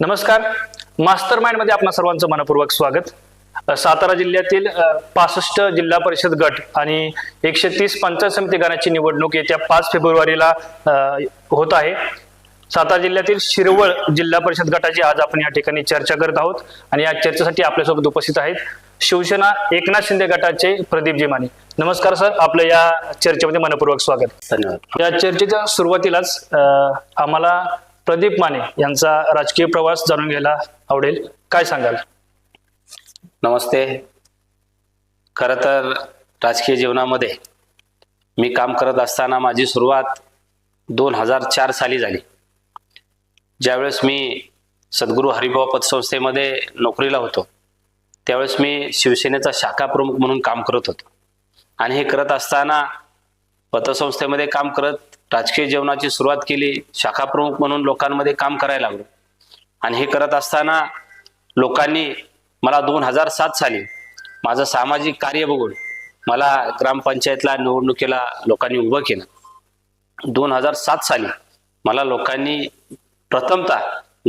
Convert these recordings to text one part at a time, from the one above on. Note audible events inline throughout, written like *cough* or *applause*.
नमस्कार. मास्टर माइंडमध्ये आपणा सर्वांचं मनपूर्वक स्वागत. सातारा जिल्ह्यातील पासष्ट जिल्हा परिषद गट आणि एकशे तीस पंचायत समिती गणाची निवडणूक येत्या पाच फेब्रुवारीला होत आहे. सातारा जिल्ह्यातील शिरवळ जिल्हा परिषद गटाची आज आपण या ठिकाणी चर्चा करत आहोत आणि या चर्चेसाठी आपल्यासोबत उपस्थित आहेत शिवसेना एकनाथ शिंदे गटाचे प्रदीपजी माने नमस्कार सर आपलं या चर्चेमध्ये मनपूर्वक स्वागत. धन्यवाद. या चर्चेच्या सुरुवातीलाच अ, आम्हाला प्रदीप माने यांचा राजकीय प्रवास जाणून घ्यायला आवडेल. काय सांगाल? नमस्ते. खरं तर राजकीय जीवनामध्ये मी काम करत असताना माझी सुरुवात दोन हजार चार साली झाली. ज्यावेळेस मी सद्गुरू हरिभाऊ पतसंस्थेमध्ये नोकरीला होतो त्यावेळेस मी शिवसेनेचा शाखा प्रमुख म्हणून काम करत होतो. आणि हे करत असताना पतसंस्थेमध्ये काम करत राजकीय जीवनाची सुरुवात केली शाखा प्रमुख म्हणून लोकांमध्ये काम करायला लागलो. आणि हे करत असताना लोकांनी मला दोन हजार सात साली माझं सामाजिक कार्य बघून मला ग्रामपंचायतला निवडणुकीला लोकांनी उभं केलं. दोन हजार सात साली मला लोकांनी प्रथमतः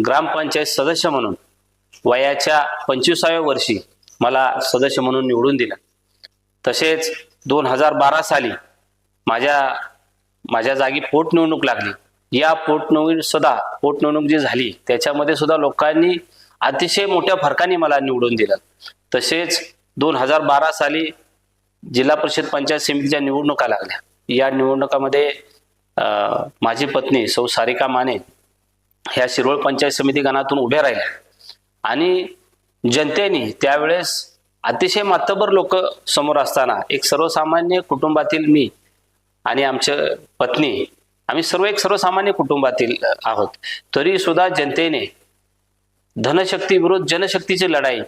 ग्रामपंचायत सदस्य म्हणून वयाच्या पंचवीसाव्या वर्षी मला सदस्य म्हणून निवडून दिलं. तसेच दोन हजार बारा साली माझ्या माझ्या जागी पोटनिवडणूक लागली. या पोटनिवडणूक सुद्धा पोटनिवडणूक जी झाली त्याच्यामध्ये सुद्धा लोकांनी अतिशय मोठ्या फरकाने मला निवडून दिलं. तसेच दोन हजार बारा साली जिल्हा परिषद पंचायत समितीच्या निवडणुका लागल्या. या निवडणुकामध्ये माझी पत्नी सौ सारिका माने ह्या शिरोळ पंचायत समिती गणातून उभ्या राहिल्या. आणि जनतेने त्यावेळेस अतिशय मातबर लोक समोर असताना एक सर्वसामान्य कुटुंबातील मी आणि आमच्या पत्नी आम्ही सर्व एक सर्वसामान्य कुटुंबातील आहोत. तरी सुद्धा जनतेने धनशक्ती विरुद्ध जनशक्तीची लढाई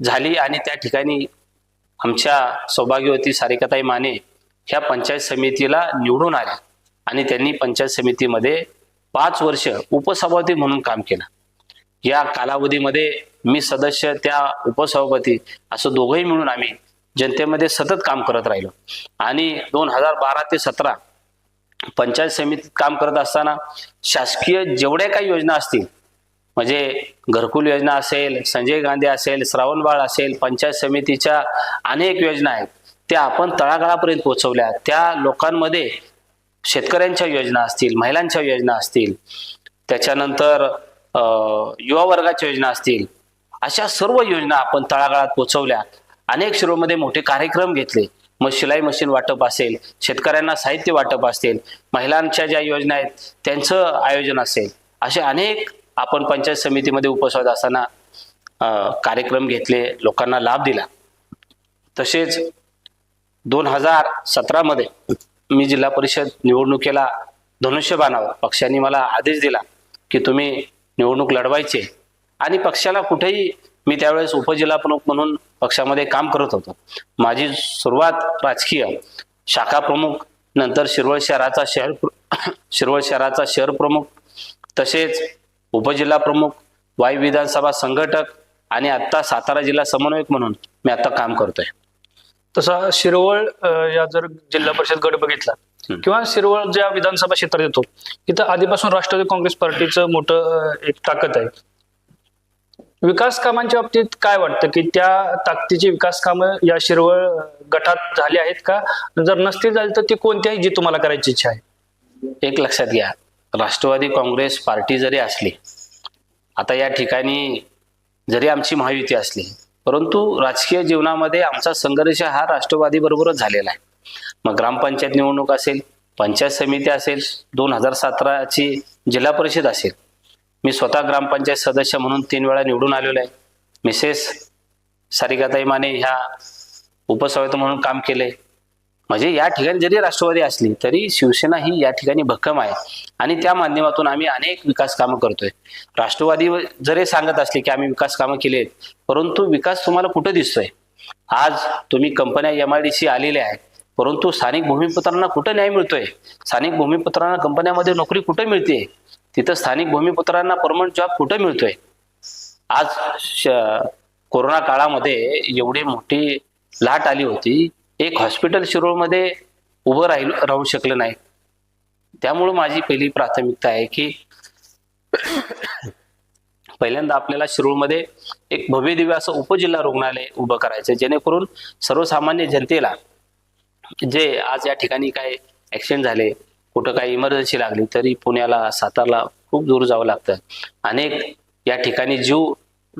झाली आणि त्या ठिकाणी आमच्या सौभाग्यवती सारिकाताई माने ह्या पंचायत समितीला निवडून आल्या आणि त्यांनी पंचायत समितीमध्ये पाच वर्ष उपसभापती म्हणून काम केलं. या कालावधीमध्ये मी सदस्य त्या उपसभापती असं दोघंही मिळून आम्ही जनतेमध्ये सतत काम करत राहिलो. आणि दोन हजार बारा ते सतरा पंचायत समितीत काम करत असताना शासकीय जेवढ्या काही योजना असतील म्हणजे घरकुल योजना असेल संजय गांधी असेल श्रावणबाळ असेल पंचायत समितीच्या अनेक योजना आहेत त्या आपण तळागाळापर्यंत पोहोचवल्या. त्या लोकांमध्ये शेतकऱ्यांच्या योजना असतील महिलांच्या योजना असतील त्याच्यानंतर युवा वर्गाच्या योजना असतील अशा सर्व योजना आपण तळागाळात पोहोचवल्या. अनेक शिरोमध्ये मोठे कार्यक्रम घेतले. मग शिलाई मशीन वाटप असेल शेतकऱ्यांना साहित्य वाटप असेल महिलांच्या ज्या योजना आहेत त्यांचं आयोजन असेल. असे अनेक आपण पंचायत समितीमध्ये उपस्थित असताना कार्यक्रम घेतले लोकांना लाभ दिला. तसेच दोन हजार सतरामध्ये मी जिल्हा परिषद निवडणुकीला धनुष्यबाणावर पक्षाने मला आदेश दिला की तुम्ही निवडणूक लढवायचे आणि पक्षाला कुठेही मी त्यावेळेस उपजिल्हा प्रमुख म्हणून पक्षामध्ये काम करत होतो. माझी सुरुवात राजकीय शाखा प्रमुख नंतर शिरवळ शहराचा शहर *coughs* शिरवळ शहराचा शहर प्रमुख तसेच उपजिल्हा प्रमुख वायू विधानसभा संघटक आणि आता सातारा जिल्हा समन्वयक म्हणून मी आता काम करतोय. तसा शिरवळ या जर जिल्हा परिषद गट बघितला. किंवा शिरवळ ज्या विधानसभा क्षेत्रात येतो तिथं आधीपासून राष्ट्रवादी काँग्रेस पार्टीचं मोठं एक ताकद आहे. विकास कामांच्या बाबतीत काय वाटतं? की त्या ताकदीची विकास कामं या शिरवळ गटात झाली आहेत का? जर नसतील झाली तर ती कोणत्याही जी तुम्हाला करायची इच्छा आहे? एक लक्षात घ्या. राष्ट्रवादी काँग्रेस पार्टी जरी असली आता या ठिकाणी जरी आमची महायुती असली परंतु राजकीय जीवनामध्ये आमचा संघर्ष हा राष्ट्रवादी बरोबरच झालेला आहे. मग ग्रामपंचायत निवडणूक असेल पंचायत समिती असेल दोन हजार सतराची जिल्हा परिषद असेल मी स्वतः ग्रामपंचायत सदस्य म्हणून तीन वेळा निवडून आलेलो आहे. मिसेस सारिकाताई माने ह्या उपसभापती म्हणून काम केले. म्हणजे या ठिकाणी जरी राष्ट्रवादी असली तरी शिवसेना ही या ठिकाणी भक्कम आहे. आणि त्या माध्यमातून आम्ही अनेक विकास कामं करतोय. राष्ट्रवादी जरी सांगत असले की आम्ही विकास कामं केली आहेत परंतु विकास तुम्हाला कुठे दिसतोय? आज तुम्ही कंपन्या एम आय डी सी आलेल्या आहेत परंतु स्थानिक भूमिपुत्रांना कुठं न्याय मिळतोय? स्थानिक भूमिपुत्रांना कंपन्यामध्ये नोकरी कुठे मिळते? तिथं स्थानिक भूमिपुत्रांना परमनंट जॉब कुठं मिळतोय? आज श- कोरोना काळामध्ये एवढी मोठी लाट आली होती एक हॉस्पिटल शिरोळमध्ये उभं राहील राहू शकलं नाही. त्यामुळं माझी पहिली प्राथमिकता आहे की पहिल्यांदा आपल्याला शिरूरमध्ये एक भव्य दिव्य असं उपजिल्हा रुग्णालय उभं करायचं जेणेकरून सर्वसामान्य जनतेला जे आज या ठिकाणी काय ॲक्सिडेंट झाले कुठं काही इमर्जन्सी लागली तरी पुण्याला सातारला खूप दूर जावं लागतं. अनेक या ठिकाणी जीव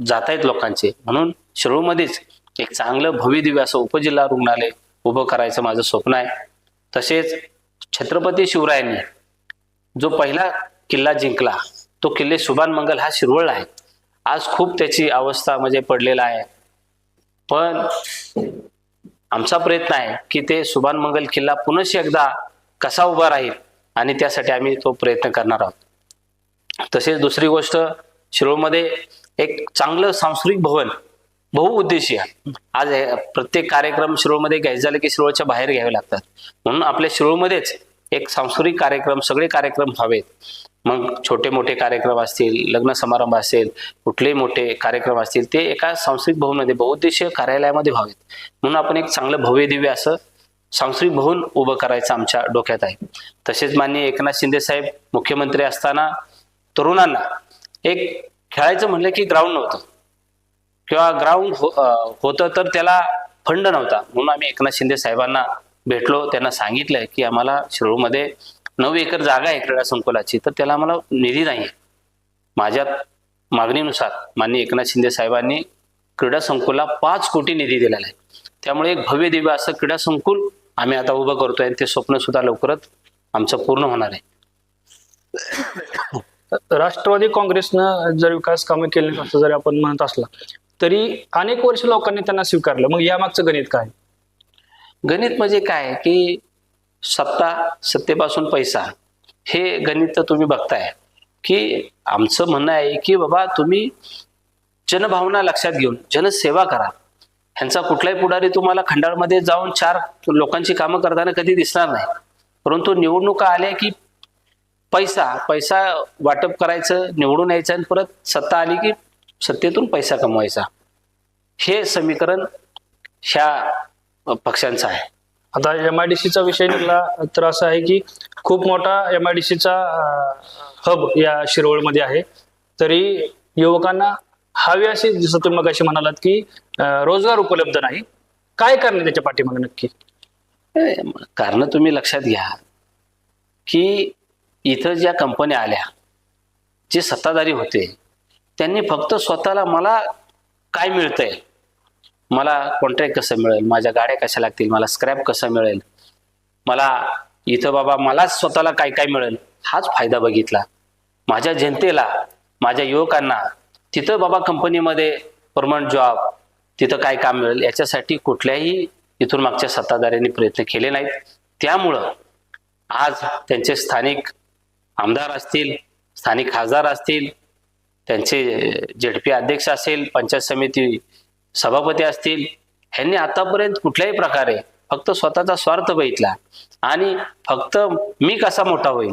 जात आहेत लोकांचे. म्हणून शिरूरमध्येच एक चांगलं भव्यदिव्य असं उपजिल्हा रुग्णालय उभं करायचं माझं स्वप्न आहे. तसेच छत्रपती शिवरायांनी जो पहिला किल्ला जिंकला तो किल्ले सुभान मंगल हा शिरवळला आहे. आज खूप त्याची अवस्था म्हणजे पडलेला आहे. पण आमचा प्रयत्न आहे की ते सुभान मंगल किल्ला पुनश एकदा कसा उभा राहील आणि त्यासाठी आम्ही तो प्रयत्न करणार आहोत. तसेच दुसरी गोष्ट शिरोळमध्ये एक चांगलं सांस्कृतिक भवन बहुउद्देशीय आहे. आज प्रत्येक कार्यक्रम शिरोळमध्ये घ्यायचं झालं की शिरोळच्या बाहेर घ्यावे लागतात. म्हणून आपल्या शिरोळमध्येच एक सांस्कृतिक कार्यक्रम सगळे कार्यक्रम व्हावेत. मग छोटे मोठे कार्यक्रम असतील लग्न समारंभ असेल कुठलेही मोठे कार्यक्रम असतील ते एका सांस्कृतिक भवनमध्ये बहुउद्देशीय कार्यालयामध्ये व्हावेत. म्हणून आपण एक चांगलं भव्य दिव्य असं सांस्कृतिक भवन उभं करायचं आमच्या डोक्यात आहे. तसेच माननीय एकनाथ शिंदे साहेब मुख्यमंत्री असताना तरुणांना एक खेळायचं म्हणलं की ग्राउंड नव्हतं. किंवा ग्राउंड हो, होतं तर त्याला फंड नव्हता. म्हणून आम्ही एकनाथ शिंदे साहेबांना भेटलो त्यांना सांगितलं की आम्हाला शिरूरमध्ये नऊ एकर जागा आहे क्रीडा संकुलाची तर त्याला आम्हाला निधी नाही माझ्या मागणीनुसार माननीय एकनाथ शिंदे साहेबांनी क्रीडा संकुलला पाच कोटी निधी दिलेला आहे. त्यामुळे एक भव्य दिव्य असं क्रीडा संकुल आम्ही आता उभं करतोय आणि ते स्वप्न सुद्धा लवकरच आमचं पूर्ण होणार आहे. राष्ट्रवादी काँग्रेसनं जर विकास कामे केली असं जरी आपण म्हणत असला तरी अनेक वर्ष लोकांनी त्यांना स्वीकारलं. मग यामागचं गणित काय? गणित म्हणजे काय? की सत्ता सत्तेपासून पैसा. हे गणित तुम्ही बघताय. की आमचं म्हणणं आहे की बाबा तुम्ही जनभावना लक्षात घेऊन जनसेवा करा. ह्यांचा कुठलाही पुढारी तुम्हाला खंडाळमध्ये जाऊन चार लोकांची कामं करताना कधी दिसणार नाही. परंतु निवडणुका आल्या की पैसा पैसा वाटप करायचं निवडून यायचं आणि परत सत्ता आली की सत्तेतून पैसा कमवायचा. हे समीकरण ह्या पक्षांचं आहे. आता एम आय डी सीचा विषय निघाला तर असं आहे की खूप मोठा एम आय डी सीचा हब या शिरोळमध्ये आहे. तरी युवकांना हवे असे जसं तुम्ही मगाशी म्हणालात की रोजगार उपलब्ध नाही. काय कारण त्याच्या पाठीमागे नक्की? कारण तुम्ही लक्षात घ्या की इथं ज्या कंपन्या आल्या जे सत्ताधारी होते त्यांनी फक्त स्वतःला मला काय मिळतंय? मला कॉन्ट्रॅक्ट कसं मिळेल? माझ्या गाड्या कशा लागतील? मला स्क्रॅप कसं मिळेल? मला इथं बाबा मलाच स्वतःला काय काय मिळेल? हाच फायदा बघितला. माझ्या जनतेला माझ्या युवकांना तिथं बाबा कंपनीमध्ये परमनंट जॉब तिथं काय काम मिळेल याच्यासाठी कुठल्याही इथून मागच्या सत्ताधाऱ्यांनी प्रयत्न केले नाहीत. त्यामुळं आज त्यांचे स्थानिक आमदार असतील स्थानिक खासदार असतील त्यांचे जेडपी अध्यक्ष असेल पंचायत समिती सभापती असतील ह्यांनी आतापर्यंत कुठल्याही प्रकारे फक्त स्वतःचा स्वार्थ बघितला आणि फक्त मी कसा मोठा होईल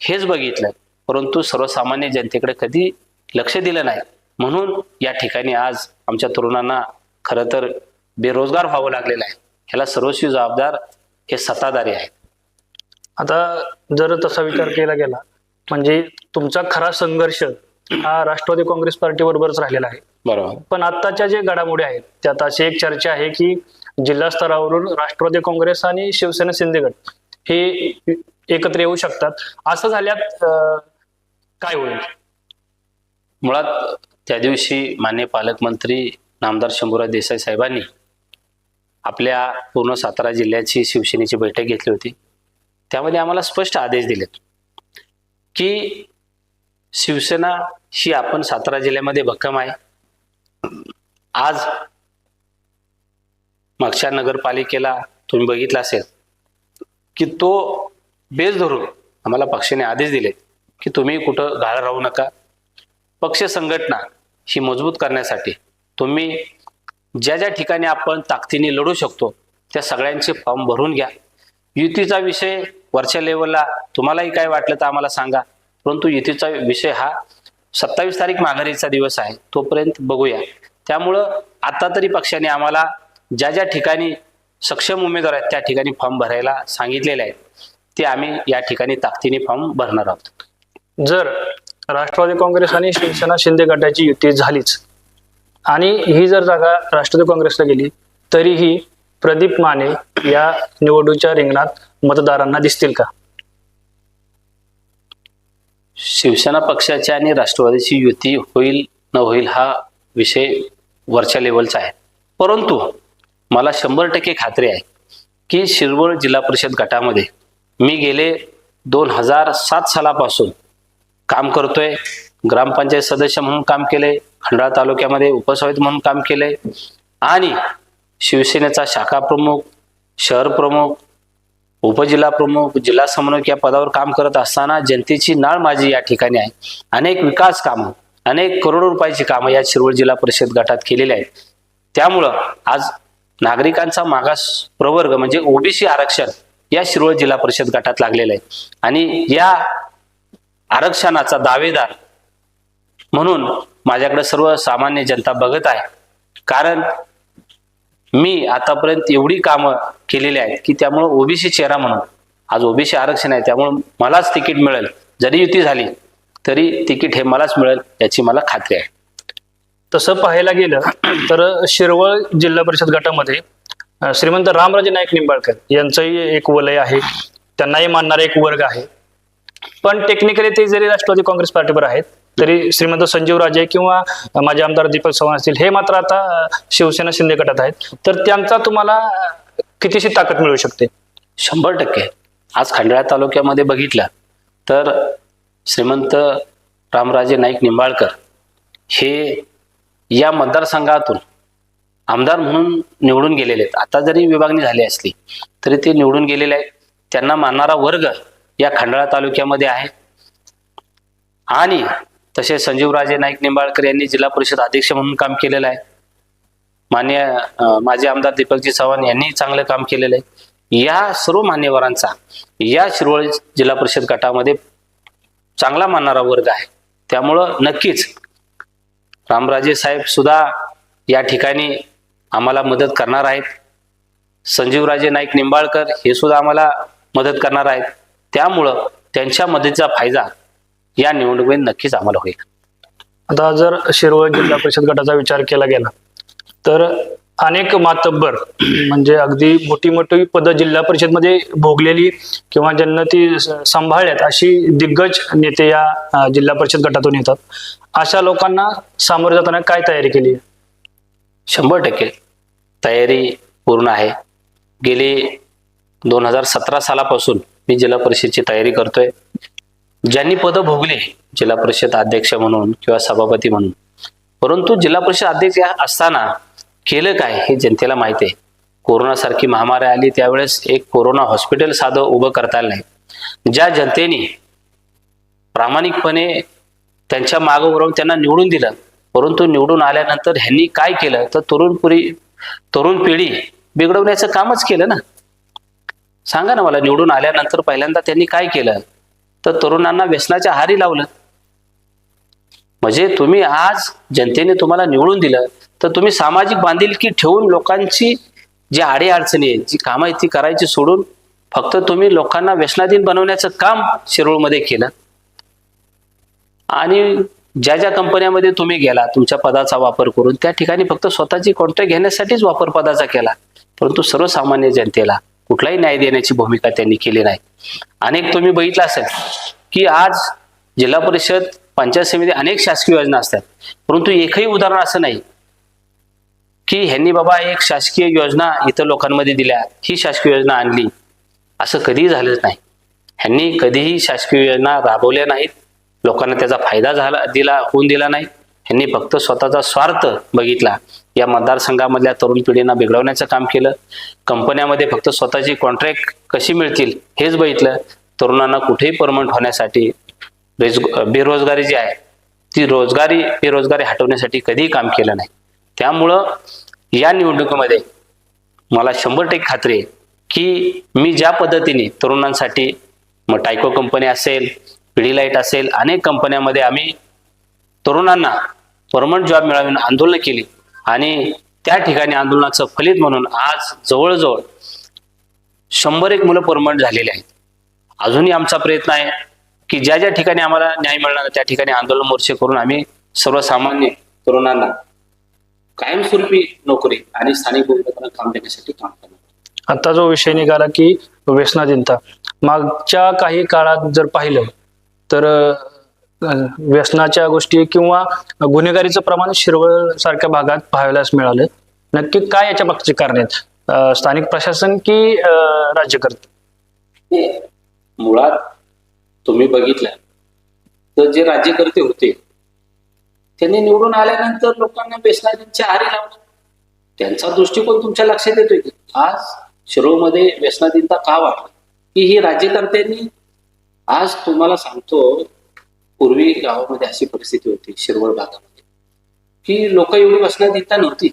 हेच बघितलं परंतु सर्वसामान्य जनतेकडे कधी लक्ष दिलं नाही. म्हणून या ठिकाणी आज आमच्या तरुणांना खरं तर बेरोजगार व्हावं लागलेलं आहे. ह्याला सर्वस्वी जबाबदार हे सत्ताधारी आहेत. आता जर तसा विचार केला गेला म्हणजे तुमचा खरा संघर्ष हा राष्ट्रवादी काँग्रेस पार्टी बरोबरच राहिलेला आहे. बरोबर. पण आत्ताच्या जे घडामोडी आहेत त्यात अशी एक चर्चा आहे की जिल्हा स्तरावरून राष्ट्रवादी काँग्रेस आणि शिवसेना शिंदेगड हे एकत्र येऊ शकतात. असं झाल्यात काय होईल? मुळात त्या दिवशी मान्य पालकमंत्री नामदार शंभूराज देसाई साहेबांनी आपल्या पूर्ण सातारा जिल्ह्याची शिवसेनेची बैठक घेतली होती. त्यामध्ये आम्हाला स्पष्ट आदेश दिलेत की शिवसेना ही आपण सातारा जिल्ह्यामध्ये भक्कम आहे. आज मागच्या नगरपालिकेला तुम्ही बघितलं असेल की तो बेस धरून आम्हाला पक्षाने आदेश दिलेत की तुम्ही कुठं गाळ राहू नका. पक्ष संघटना ही मजबूत करण्यासाठी. तुम्ही ज्या ज्या ठिकाणी आपण ताकदीने लढू शकतो त्या सगळ्यांचे फॉर्म भरून घ्या. युतीचा विषय वरच्या लेवलला तुम्हालाही काय वाटलं तर आम्हाला सांगा. परंतु युतीचा विषय हा सत्तावीस तारीख माघारीचा दिवस आहे तोपर्यंत बघूया. त्यामुळं आता तरी पक्षाने आम्हाला ज्या ज्या ठिकाणी सक्षम उमेदवार आहेत त्या ठिकाणी फॉर्म भरायला सांगितलेले आहेत. ते आम्ही या ठिकाणी ताकदीने फॉर्म भरणार आहोत. जर राष्ट्रवादी काँग्रेस आणि शिवसेना शिंदे गटाची युती झालीच. आणि ही जर जागा राष्ट्रवादी काँग्रेसला गेली तरीही प्रदीप माने या निवडणुकीच्या रिंगणात मतदारांना दिसतील का? शिवसेना पक्षाची आणि राष्ट्रवादीची युती होईल न होईल हा विषय वरच्या लेवलचा आहे. परंतु मला शंभर टक्के खात्री आहे की शिरवळ जिल्हा परिषद गटामध्ये मी गेले दोन हजार सात सालापासून काम करतोय. ग्रामपंचायत सदस्य म्हणून काम केले खंडाळा तालुक्यामध्ये उपसभापती म्हणून काम केले आणि शिवसेनेचा शाखा प्रमुख शहर प्रमुख उपजिल्हा प्रमुख जिल्हा समन्वयक या पदावर काम करत असताना जनतेची नाळ माझी या ठिकाणी आहे. अनेक विकास कामं अनेक करोडो रुपयाची कामं या शिरवळ जिल्हा परिषद गटात केलेली आहेत. त्यामुळं आज नागरिकांचा मागास प्रवर्ग म्हणजे ओबीसी आरक्षण या शिरोळ जिल्हा परिषद गटात लागलेलं आहे. आणि या आरक्षणाचा दावेदार. म्हणून माझ्याकडे सर्व सामान्य जनता बघत आहे. कारण मी आतापर्यंत एवढी कामं केलेली आहेत की त्यामुळं ओबीसी चेहरा म्हणून. आज ओबीसी आरक्षण आहे त्यामुळं मलाच तिकीट मिळेल. जरी युती झाली तरी तिकीट हे मलाच मिळेल याची मला खात्री आहे. तसं पाहायला गेलं तर शिरवळ जिल्हा परिषद गटामध्ये श्रीमंत रामराजे नाईक निंबाळकर यांचंही एक वलय आहे. त्यांनाही मानणारा एक वर्ग आहे. पण टेक्निकली ते जरी राष्ट्रवादी काँग्रेस पार्टीवर आहेत तरी श्रीमंत संजीव राजे किंवा माझे आमदार दीपक चव्हाण असतील हे मात्र आता शिवसेना शिंदे गटात आहेत. तर त्यांचा तुम्हाला कितीशी ताकद मिळू शकते? शंभर टक्के. आज खंडाळा तालुक्यामध्ये बघितलं तर श्रीमंत रामराजे नाईक निंबाळकर हे या मतदारसंघातून आमदार म्हणून निवडून गेलेले आहेत. आता जरी विभागणी झाली असली तरी ते निवडून गेलेले आहेत. त्यांना मानणारा वर्ग या खंडाळा तालुक्यामध्ये आहे. आणि तसे संजीवराजे नाईक निंबाळकर यांनी जिल्हा परिषद अध्यक्ष म्हणून काम केलेलं आहे. मान्य अं, माजी आमदार दीपकजी चव्हाण यांनी चांगलं काम केलेलं आहे. या सर्व मान्यवरांचा या शिरोळ जिल्हा परिषद गटामध्ये चांगला मानणारा वर्ग आहे. त्यामुळं नक्कीच रामराजे साहेब सुद्धा या ठिकाणी आम्हाला मदत करणार आहेत. संजीवराजे नाईक निंबाळकर हे सुद्धा आम्हाला मदत करणार आहेत. त्यामुळं त्यांच्या मदतीचा फायदा या निवडणुकीत नक्कीच आम्हाला होईल. आता जर शिरवळ जिल्हा परिषद गटाचा विचार केला गेला तर अनेक मातब्बर म्हणजे अगदी मोठी मोठी पदं जिल्हा परिषदमध्ये भोगलेली किंवा ज्यांना ती सांभाळल्यात अशी दिग्गज नेते या जिल्हा परिषद गटातून येतात. अशा लोकांना सामोरे जाताना काय तयारी केली? शंभर टक्के तयारी पूर्ण आहे. गेली दोन हजार सतरा सालापासून मी जिल्हा परिषदची तयारी करतोय. ज्यांनी पदं भोगली जिल्हा परिषद अध्यक्ष म्हणून किंवा सभापती म्हणून. परंतु जिल्हा परिषद अध्यक्ष असताना केलं काय हे जनतेला माहिती आहे. कोरोनासारखी महामारी आली त्यावेळेस एक कोरोना हॉस्पिटल साधं उभं करता आलं नाही. ज्या जनतेने प्रामाणिकपणे त्यांच्या मागं राहून त्यांना निवडून दिलं परंतु निवडून आल्यानंतर ह्यांनी काय केलं? तर तरुण पुरी तरुण पिढी बिघडवण्याचं कामच केलं ना. सांगा ना मला निवडून आल्यानंतर पहिल्यांदा त्यांनी काय केलं? तर तरुणांना व्यसनाच्या हारी लावलं. म्हणजे तुम्ही आज जनतेने तुम्हाला निवडून दिलं तर तुम्ही सामाजिक बांधिलकी ठेवून लोकांची जी आडी अडचणी आहे जी कामं आहेत ती करायची सोडून फक्त तुम्ही लोकांना व्यसनाधीन बनवण्याचं काम शिरूळमध्ये केलं. आणि ज्या ज्या कंपन्यामध्ये तुम्ही गेला तुमच्या पदाचा वापर करून त्या ठिकाणी फक्त स्वतःची कॉन्ट्रॅक्ट घेण्यासाठीच वापर पदाचा केला परंतु सर्वसामान्य जनतेला. कुठलाही न्याय देण्याची भूमिका त्यांनी केली नाही. अनेक तुम्ही बघितलं असेल की आज जिल्हा परिषद पंचायत समिती अनेक शासकीय योजना असतात. परंतु एकही उदाहरण असं नाही की ह्यांनी बाबा एक शासकीय योजना इतर लोकांमध्ये दिल्या ही शासकीय योजना आणली. असं कधीही झालंच नाही. ह्यांनी कधीही शासकीय योजना राबवल्या नाहीत. लोकांना त्याचा फायदा झाला दिला होऊन दिला नाही. ह्यांनी फक्त स्वतःचा स्वार्थ बघितला. या मतदारसंघामधल्या तरुण पिढींना बिघडवण्याचं काम केलं. कंपन्यामध्ये फक्त स्वतःची कॉन्ट्रॅक्ट कशी मिळतील हेच बघितलं. तरुणांना कुठेही परमनंट होण्यासाठी बेज बेरोजगारी जी आहे ती रोजगारी बेरोजगारी हटवण्यासाठी कधीही काम केलं नाही. त्यामुळं या निवडणुकीमध्ये मला शंभर टक्के खात्री आहे की मी ज्या पद्धतीने तरुणांसाठी मग टायको कंपनी असेल पिढीलाईट असेल अनेक कंपन्यामध्ये आम्ही तरुणांना परमनंट जॉब मिळावी आंदोलनं केली. आणि त्या ठिकाणी आंदोलनाचं फलित म्हणून आज जवळजवळ शंभर एक मुलं परमनंट झालेली आहेत. अजूनही आमचा प्रयत्न आहे की ज्या ज्या ठिकाणी आम्हाला न्याय मिळणार त्या ठिकाणी आंदोलन मोर्चे करून आम्ही सर्वसामान्य तरुणांना कायमस्वरूपी नोकरी आणि स्थानिक भूमिकांना काम देण्यासाठी काम करणार आता जो विषय निघाला की व्यसनाधीनता. मागच्या काही काळात जर पाहिलं तर व्यसनाच्या गोष्टी किंवा गुन्हेगारीचं प्रमाण शिरवळ सारख्या भागात पाहायलाच मिळालं. नक्की काय याच्या मागचे कारण आहेत? स्थानिक प्रशासन की राज्यकर्ते मुळात तुम्ही बघितलं. तर जे राज्यकर्ते होते त्यांनी निवडून आल्यानंतर लोकांना व्यसनाधीनच्या आरी लावलं. त्यांचा दृष्टिकोन तुमच्या लक्षात येतोय की? आज शिरोळमध्ये व्यसनाधीनता का वाढली? की ही राज्यकर्त्यांनी आज तुम्हाला सांगतो पूर्वी गावामध्ये अशी परिस्थिती होती शिरवळ भागामध्ये. की लोक एवढी व्यसनाधीनता नव्हती.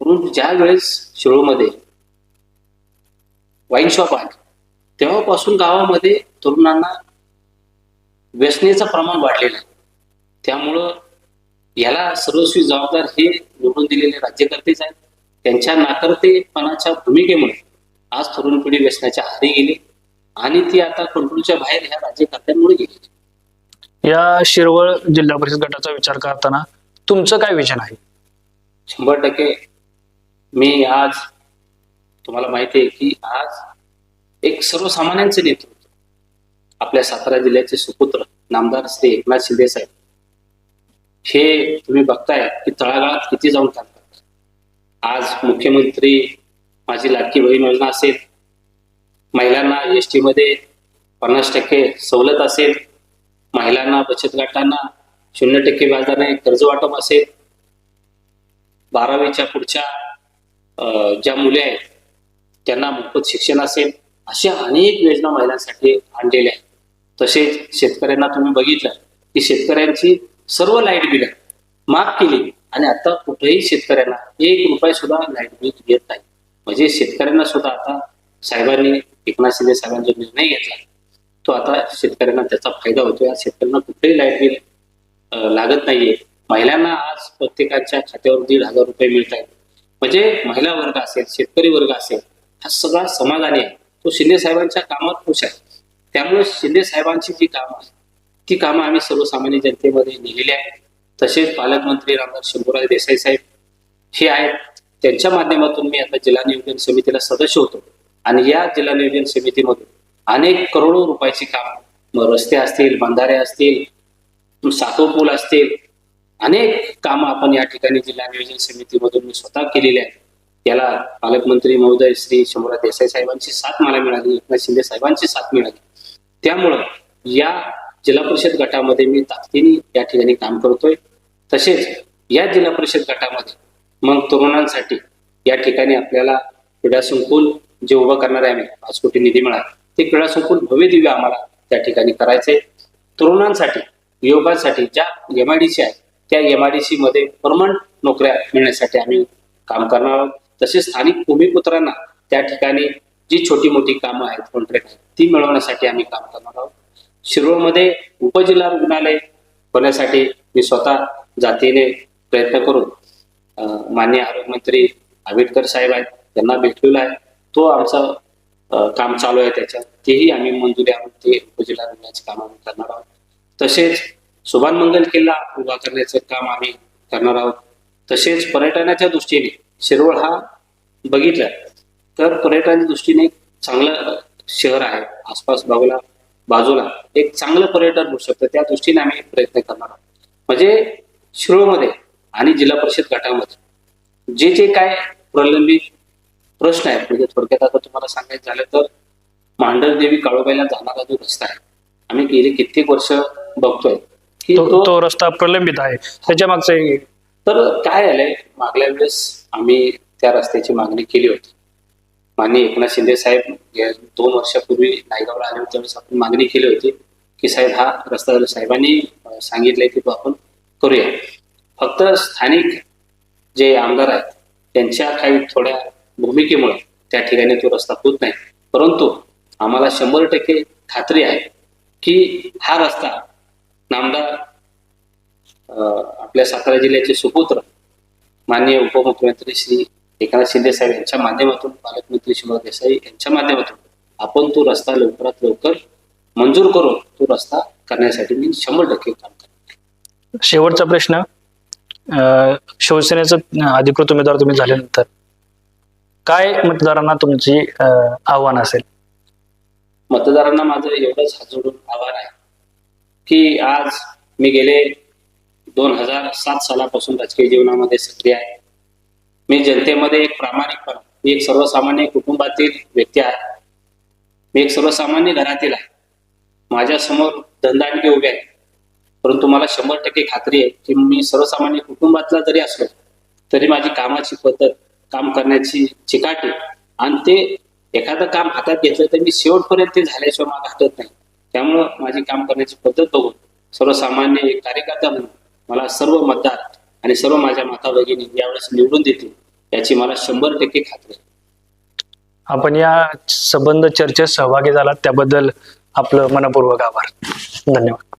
म्हणून ज्या वेळेस शिरोळमध्ये वाईन शॉप आली तेव्हापासून गावामध्ये तरुणांना व्यसनेचं प्रमाण वाढलेलं आहे. त्यामुळं याला सर्वस्वी जबाबदार हे निवडून दिलेले राज्यकर्तेच आहेत. त्यांच्या नाकर्तेपणाच्या भूमिकेमुळे आज तरुण पिढी व्यसनाच्या आहारी गेली आणि ती आता कंट्रोलच्या बाहेर ह्या राज्यकर्त्यांमुळे गेली. या शिरवळ जिल्हा परिषद गटाचा विचार करताना तुमचं काय विजन आहे? शंभर टक्के. मी आज तुम्हाला माहिती आहे की आज एक सर्वसामान्यांचे नेतृत्व आपल्या सातारा जिल्ह्याचे सुपुत्र नामदार श्री एकनाथ शिंदे साहेब. हे तुम्ही बघताय की तळागाळात किती जाऊन काम आज मुख्यमंत्री माझी लाडकी बहीण योजना असेल महिलांना एसमध्ये पन्नास टक्के सवलत असेल महिलांना बचत गटांना शून्य टक्के व्याजाने कर्ज वाटप असेल. बारावीच्या पुढच्या ज्या मुले आहेत त्यांना मोफत शिक्षण असेल. अशा अनेक योजना महिलांसाठी आणलेल्या आहेत. तसेच शेतकऱ्यांना तुम्ही बघितलं की शेतकऱ्यांची सर्व लाइट बिलं माफ केली आणि आता कुठेही शेतकऱ्यांना एक रुपये सुद्धा लाइट बिल येत नाही. म्हणजे शेतकऱ्यांना सुद्धा आता साहेबांनी एकनाथ शिंदे साहेबांचा निर्णय घेतला. तो आता शेतकऱ्यांना त्याचा फायदा होतोय. आज शेतकऱ्यांना कुठेही लाइट बिल लागत नाहीये. महिलांना आज प्रत्येकाच्या खात्यावर दीड हजार रुपये मिळत आहेत म्हणजे महिला वर्ग असेल शेतकरी वर्ग असेल हा सगळा समाधानी आहे. तो शिंदे साहेबांच्या कामात खुश आहे. त्यामुळे शिंदे साहेबांची जी कामं आहेत ती कामं आम्ही सर्वसामान्य जनतेमध्ये नेलेली आहेत. तसेच पालकमंत्री रामदास शंभूराज देसाई साहेब हे आहेत. त्यांच्या माध्यमातून मी आता जिल्हा नियोजन समितीला सदस्य होतो. आणि या जिल्हा नियोजन समितीमधून अनेक करोडो रुपयाची काम. मग रस्ते असतील बंधारे असतील साखो पूल असतील अनेक कामं आपण या ठिकाणी जिल्हा नियोजन समितीमधून मी स्वतः केलेली आहेत. याला पालकमंत्री महोदय श्री शंभरा देसाई साहेबांची साथ मला मिळाली एकनाथ शिंदे साहेबांची साथ मिळाली. त्यामुळं या जिल्हा परिषद गटामध्ये मी ताकदीने या ठिकाणी काम करतोय. तसेच या जिल्हा परिषद गटामध्ये मग तरुणांसाठी या ठिकाणी आपल्याला क्रीडा संकुल जे उभं करणार आहे आम्ही पाच कोटी निधी मिळाला. ते क्रीडा संकुल भव्य दिव्य आम्हाला त्या ठिकाणी करायचंय तरुणांसाठी युवकांसाठी ज्या एम आय डी सी आहेत त्या एम आय डी सी मध्ये परमनंट नोकऱ्या मिळण्यासाठी आम्ही काम करणार आहोत. तसेच स्थानिक भूमिपुत्रांना त्या ठिकाणी जी छोटी मोठी कामं आहेत कॉन्ट्रॅक्ट ती मिळवण्यासाठी आम्ही काम करणार आहोत. शिरोळमध्ये उपजिल्हा रुग्णालय होण्यासाठी मी स्वतः जातीने प्रयत्न करून मान्य माननीय आरोग्यमंत्री आंबेडकर साहेब आहेत त्यांना भेटलेला आहे. तो आमचा काम चालू आहे त्याच्यात. तेही आम्ही मंजुरी आणून ते उपजिल्हा रुग्णाचे काम आम्ही करणार आहोत. तसेच सुभान मंगल किल्ला उभा करण्याचं काम आम्ही करणार आहोत. तसेच पर्यटनाच्या दृष्टीने शिरोळ हा बघितला तर पर्यटनाच्या दृष्टीने एक चांगलं शहर आहे. आसपास बाजूला बाजूला एक चांगलं पर्यटन होऊ शकतं. त्या दृष्टीने आम्ही प्रयत्न करणार आहोत. म्हणजे शिरोळमध्ये आणि जिल्हा परिषद गटामध्ये जे जे काय प्रलंबित प्रश्न आहेत म्हणजे थोडक्यात आता तुम्हाला सांगायचं झालं तर मांडरदेवी काळोबाईला जाणारा जो रस्ता आहे आम्ही गेली कित्येक वर्ष बघतोय. की तो तो रस्ता प्रलंबित आहे. त्याच्या मागचे तर काय झालंय मागल्या वेळेस आम्ही त्या रस्त्याची मागणी केली होती. माननीय एकनाथ शिंदे साहेब दोन वर्षापूर्वी नायगावला आले होते त्यावेळेस आपण मागणी केली होती की साहेब हा रस्ता साहेबांनी सांगितलंय की तो आपण करूया. फक्त स्थानिक जे आमदार आहेत त्यांच्या काही थोड्या भूमिकेमुळे त्या ठिकाणी तो रस्ता होत नाही. परंतु आम्हाला शंभर टक्के खात्री आहे की हा रस्ता नामदार आपल्या सातारा जिल्ह्याचे सुपुत्र माननीय उपमुख्यमंत्री श्री एकनाथ शिंदे साहेब यांच्या माध्यमातून पालकमंत्री शिवराज देसाई यांच्या माध्यमातून आपण तो रस्ता लवकरात लवकर मंजूर करून तो रस्ता करण्यासाठी मी शंभर टक्के काम शेवटचा प्रश्न शिवसेनेचं अधिकृत उमेदवार तुम्ही झाल्यानंतर काय मतदारांना तुमची आव्हान असेल? मतदारांना माझं एवढंच हात जोडून आव्हान आहे की आज मी गेले दोन हजार सात सालापासून राजकीय जीवनामध्ये सक्रिय आहे. मी जनतेमध्ये एक प्रामाणिकपणा मी एक सर्वसामान्य कुटुंबातील व्यक्ती आहे. मी एक सर्वसामान्य घरातील आहे. माझ्यासमोर धंदांडके उभे आहेत. परंतु मला शंभर टक्के खात्री आहे की मी सर्वसामान्य कुटुंबातला जरी असलो तरी माझी कामाची पद्धत काम करण्याची चिकाटी. आणि ते एखादं काम हातात घेतलं तर मी शेवटपर्यंत ते झाल्याशिवाय मला हटत नाही. त्यामुळं माझी काम करण्याची पद्धत बघून सर्वसामान्य एक कार्यकर्ता म्हणून मला सर्व मतदार आणि सर्व माझ्या माता भगिनी यावेळेस निवडून देतील याची मला शंभर टक्के खात्री आपण या संबंध चर्चेत सहभागी झालात त्याबद्दल आपलं मनपूर्वक आभार. धन्यवाद.